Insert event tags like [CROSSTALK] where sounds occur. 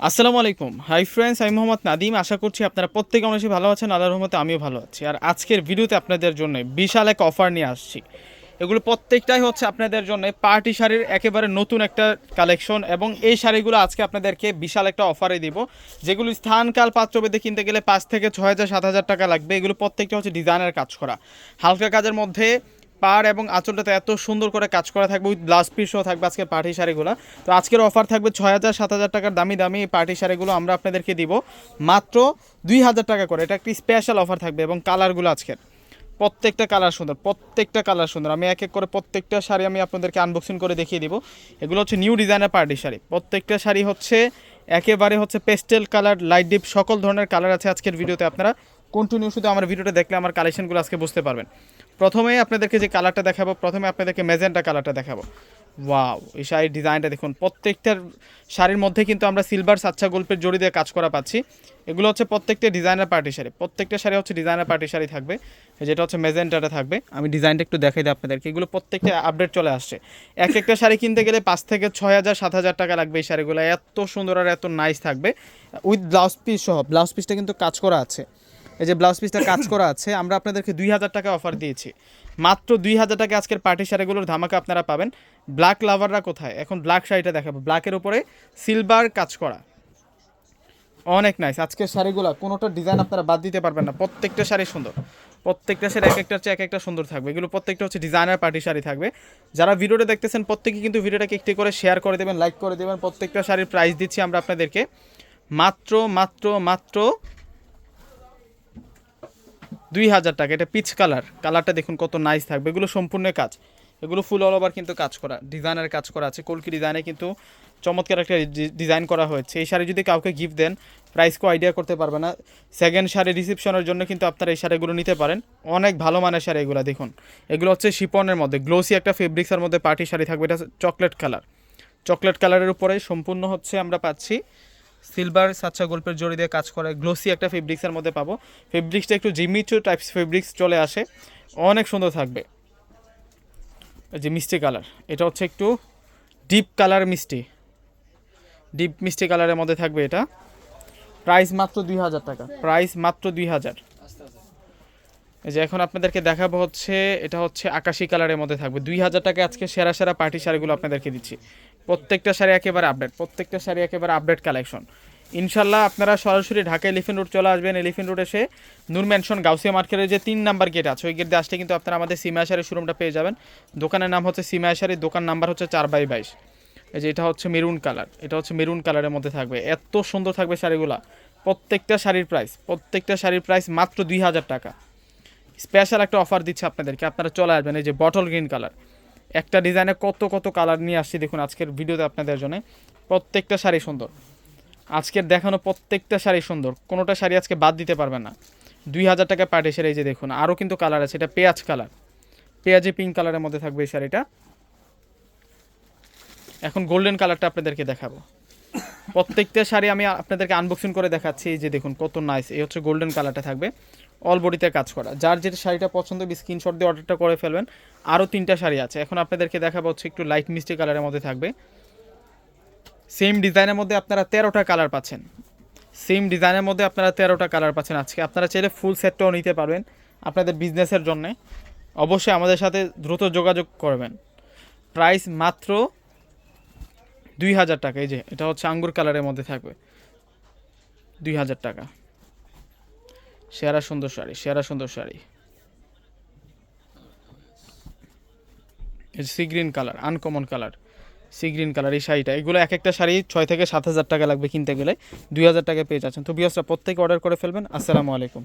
আসসালামু আলাইকুম। Hi friends আমি মোহাম্মদ নাদিম। আশা করছি আপনারা প্রত্যেকে অনেক ভালো আছেন, আল্লাহর রহমতে আমিও ভালো আছি। আর আজকের ভিডিওতে আপনাদের জন্য বিশাল এক অফার নিয়ে আসছি। এগুলো প্রত্যেকটাই হচ্ছে আপনাদের জন্য পার্টি শাড়ির একেবারে নতুন একটা কালেকশন এবং এই শাড়িগুলো আজকে আপনাদেরকে বিশাল একটা অফারে দিব, যেগুলো স্থানকাল পাত্রবেদে কিনতে গেলে পাঁচ থেকে ছয় হাজার, সাত হাজার টাকা লাগবে। এগুলো প্রত্যেকটা হচ্ছে ডিজাইনের কাজ করা। হালকা কাজের মধ্যে পার এবং আঁচলটাতে এত সুন্দর করে কাজ করা থাকবে, উইথ ব্লাউজ পিসও থাকবে আজকে পার্টি শাড়িগুলো। তো আজকের অফার থাকবে ছয় হাজার, সাত হাজার টাকার দামি দামি পার্টি শাড়িগুলো আমরা আপনাদেরকে দিব। মাত্র দুই হাজার টাকা করে। এটা একটি স্পেশাল অফার থাকবে এবং কালারগুলো আজকের। প্রত্যেকটা কালার সুন্দর, প্রত্যেকটা কালার সুন্দর। আমি এক এক করে প্রত্যেকটা শাড়ি আমি আপনাদেরকে আনবক্সিং করে দেখিয়ে দিব। এগুলো হচ্ছে নিউ ডিজাইনের পার্টি শাড়ি। প্রত্যেকটা শাড়ি হচ্ছে একেবারে হচ্ছে পেস্টেল কালার, লাইট ডিপ, সকল ধরনের কালার আছে আজকের ভিডিওতে আপনারা। কন্টিনিউ শুধু আমার ভিডিওটা দেখলে আমার কালেকশনগুলো আজকে বুঝতে পারবেন। প্রথমে আপনাদেরকে যে কালারটা দেখাবো, প্রথমে আপনাদেরকে মেজেন্টা কালারটা দেখাবো। ওয়াও এই শাড়ির ডিজাইনটা দেখুন। প্রত্যেকটার শাড়ির মধ্যে কিন্তু আমরা সিলভার সাচ্চা গল্পের জড়ি দিয়ে কাজ করা পাচ্ছি। এগুলো হচ্ছে প্রত্যেকটা ডিজাইনার পার্টি শাড়ি। প্রত্যেকটা শাড়ি হচ্ছে ডিজাইনার পার্টি শাড়ি থাকবে। যেটা হচ্ছে মেজেন্টাটা থাকবে। আমি ডিজাইনটা একটু দেখাই দিই আপনাদেরকে। এগুলো প্রত্যেকটা আপডেট চলে আসছে। এক একটা শাড়ি কিনতে গেলে পাঁচ থেকে ছয় হাজার, সাত হাজার টাকা লাগবে এই শাড়িগুলো। এত সুন্দর আর এত নাইস থাকবে। উইথ ব্লাউজ পিস সহ ব্লাউজ পিসটা কিন্তু কাজ করা আছে। এই যে ব্লাউজ পিসটা কাজ [COUGHS] করা আছে আমরা আপনাদেরকে দুই হাজার টাকা অফার দিয়েছি। মাত্র দুই হাজার টাকা আজকের পার্টি শাড়িগুলোর ধামাকা আপনারা পাবেন। ব্ল্যাক লাভাররা কোথায়? এখন ব্ল্যাক শাড়িটা দেখাবো। ব্ল্যাকের উপরে সিলভার কাজ করা। অনেক নাইস আজকের শাড়িগুলো কোনোটা ডিজাইন আপনারা বাদ দিতে পারবেন না। প্রত্যেকটা শাড়ি সুন্দর। প্রত্যেকটা শাড়ি এক একটা চেয়ে এক একটা সুন্দর থাকবে। এগুলো প্রত্যেকটা হচ্ছে ডিজাইনার পার্টি শাড়ি থাকবে। যারা ভিডিওটা দেখতেছেন প্রত্যেকে কিন্তু ভিডিওটাকে একটি করে শেয়ার করে দেবেন লাইক করে দেবেন। প্রত্যেকটা শাড়ির প্রাইস দিচ্ছি আমরা আপনাদেরকে। মাত্র মাত্র মাত্র দুই হাজার টাকা। এটা পিচ কালার। কালারটা দেখুন কত নাইস থাকবে। এগুলো সম্পূর্ণ কাজ। এগুলো ফুল অল ওভার কিন্তু কাজ করা ডিজাইনের কাজ করা আছে। কলকি ডিজাইনে কিন্তু চমৎকার একটা ডিজাইন করা হয়েছে। এই শাড়ি যদি কাউকে গিফট দেন প্রাইসকও আইডিয়া করতে পারবে না। সেকেন্ড শাড়ি রিসেপশনের জন্য কিন্তু আপনারা এই শাড়িগুলো নিতে পারেন। অনেক ভালো মানের শাড়ি এগুলো, দেখুন। এগুলো হচ্ছে শিপনের মধ্যে। গ্লোসি একটা ফেব্রিক্সের মধ্যে পার্টি শাড়ি থাকবে। এটা চকলেট কালার চকলেট কালারের উপরে সম্পূর্ণ হচ্ছে আমরা পাচ্ছি সিলভার সাচ্চা গল্পের জড়ি দিয়ে কাজ করে। গ্লোসি একটা ফেব্রিক্সের মধ্যে পাবো। ফেব্রিক্সটা একটু জিমিচু টাইপস ফেব্রিক্স চলে আসে। অনেক সুন্দর থাকবে। যে মিষ্টি কালার, এটা হচ্ছে একটু ডিপ কালার মিষ্টি। ডিপ মিষ্টি কালারের মধ্যে থাকবে এটা। প্রাইস মাত্র দুই হাজার টাকা। প্রাইস মাত্র দুই হাজার। যে এখন আপনাদেরকে দেখাবো হচ্ছে, এটা হচ্ছে আকাশি কালারের মধ্যে থাকবে। দুই হাজার টাকা আজকে সেরা সেরা পার্টি শাড়িগুলো আপনাদেরকে দিচ্ছি। প্রত্যেকটা শাড়ি একেবারে আপডেট প্রত্যেকটা শাড়ি একেবারে আপডেট কালেকশন ইনশাল্লাহ আপনারা সরাসরি ঢাকা এলিফেন্ট রোড চলে আসবেন। এলিফেন্ট রোড এসে নূর ম্যানশন গাউসিয়া মার্কেটের যে তিন নাম্বার গেট আছে, ওই গেট দিয়ে আসলে কিন্তু আপনারা আমাদের সিমা শাড়ির শোরুমটা পেয়ে যাবেন। দোকানের নাম হচ্ছে সিমা শাড়ির দোকান নাম্বার হচ্ছে চার বাই বাইশ। এই যে এটা হচ্ছে মেরুন কালার এটা হচ্ছে মেরুন কালারের মধ্যে থাকবে। এত সুন্দর থাকবে শাড়িগুলা। প্রত্যেকটা শাড়ির প্রাইস প্রত্যেকটা শাড়ির প্রাইস মাত্র দুই হাজার টাকা। স্পেশাল একটা অফার দিচ্ছে আপনাদেরকে, আপনারা চলে আসবেন। এই যে বটল গ্রিন কালার একটা ডিজাইনে কত কত কালার নিয়ে আসছি দেখুন আজকের ভিডিওতে আপনাদের জন্য। প্রত্যেকটা শাড়ি সুন্দর। আজকের দেখানো প্রত্যেকটা শাড়ি সুন্দর। কোনোটা শাড়ি আজকে বাদ দিতে পারবে না। দুই হাজার টাকা পার্টি শাড়ি যে দেখুন, আরও কিন্তু কালার আছে। এটা পেঁয়াজ কালার। পেঁয়াজে পিঙ্ক কালারের মধ্যে থাকবে এই শাড়িটা। এখন গোল্ডেন কালারটা আপনাদেরকে দেখাবো। প্রত্যেকটা শাড়ি আমি আপনাদেরকে আনবক্সিং করে দেখাচ্ছি। এই যে দেখুন, কত নাইস এই হচ্ছে গোল্ডেন কালারটা থাকবে। অল বডিতে কাজ করা। যার যেটা শাড়িটা পছন্দ স্ক্রিনশট দিয়ে অর্ডারটা করে ফেলবেন। আরও তিনটা শাড়ি আছে। এখন আপনাদেরকে দেখাবো হচ্ছে একটু লাইট মিষ্টি কালারের মধ্যে থাকবে। সেম ডিজাইনের মধ্যে আপনারা তেরোটা কালার পাচ্ছেন। সেম ডিজাইনের মধ্যে আপনারা তেরোটা কালার পাচ্ছেন আজকে। আপনারা চাইলে ফুল সেটটাও নিতে পারবেন আপনাদের বিজনেসের জন্যে। অবশ্যই আমাদের সাথে দ্রুত যোগাযোগ করবেন। প্রাইস মাত্র দুই হাজার টাকা, এই যে, এটা হচ্ছে আঙ্গুর কালারের মধ্যে থাকবে। দুই হাজার টাকা। সেরা সুন্দর শাড়ি, সেরা সুন্দর sari. Sea green colour uncommon colour sea green colour এই শাড়িটা, এগুলো এক একটা শাড়ি ছয় থেকে সাত হাজার টাকা লাগবে কিনতে গেলে। দুই হাজার টাকায় পেয়ে যাচ্ছেন। তো বিয়াসটা প্রত্যেকে অর্ডার করে ফেলবেন। আসসালামু আলাইকুম।